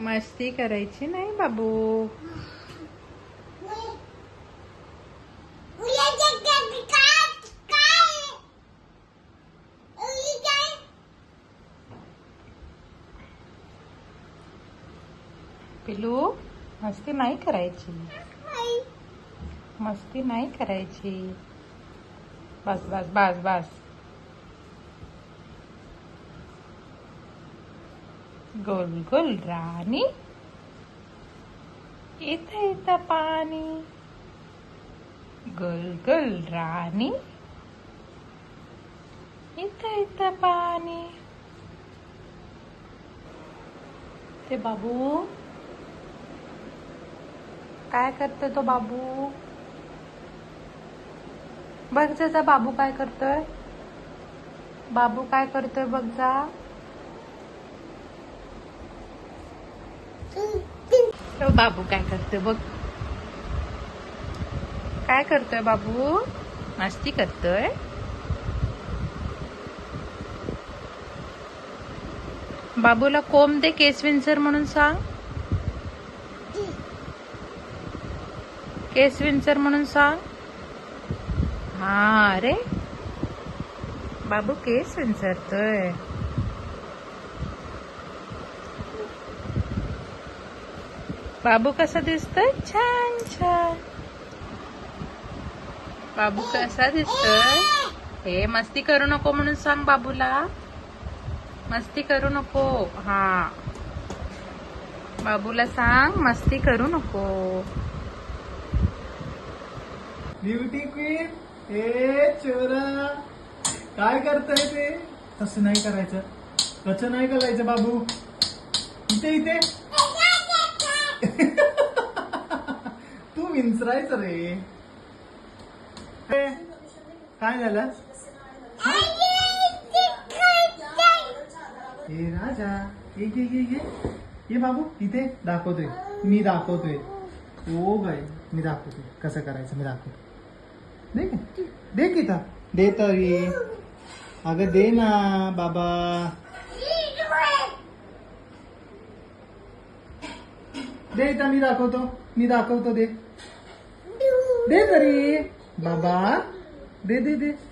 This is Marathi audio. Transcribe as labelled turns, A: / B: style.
A: मस्ती करायची नाही बाबू पिलू मस्ती नाही करायची मस्ती नाही करायची बस बस बस बस गोल गोल राणी. इथं इथं पाणी. गोल गोल राणी. इथं इथं पाणी. ते बाबू. काय करतोय तो बाबू? बघ जा बाबू काय करतोय. बाबू काय करतोय बघ जा. बाबू काय करतोय बघ. काय करतोय बाबू? मस्ती करतोय? बाबूला कोंब दे केस विन्सर म्हणून सांग. केस विन्सर म्हणून सांग. हा, अरे. बाबू केस विंचरतोय बाबू कसा दिसतोय? छान छान. बाबू कसा दिसतोय? हे मस्ती करू नको म्हणून सांग बाबूला. मस्ती करू नको. हा. बाबूला सांग मस्ती करू नको.
B: ब्युटी क्वीन हे चोरा. काय करताय ते? तसं नाही करायचं. तसं नाही करायचं बाबू. इथे इथे. तू विंचरायचं रे. काय झालं? हे? राजा ये ये ये ये. ये बाबू इथे दाखवतोय. मी दाखवतोय. ओ बाई मी दाखवतोय. कसं करायचं मी दाखवतो दे दे की इथं. दे तरी. अगं दे ना बाबा. दे इथं मी दाखवतो. मी दाखवतो दे. दे तरी बाबा. दे दे दे.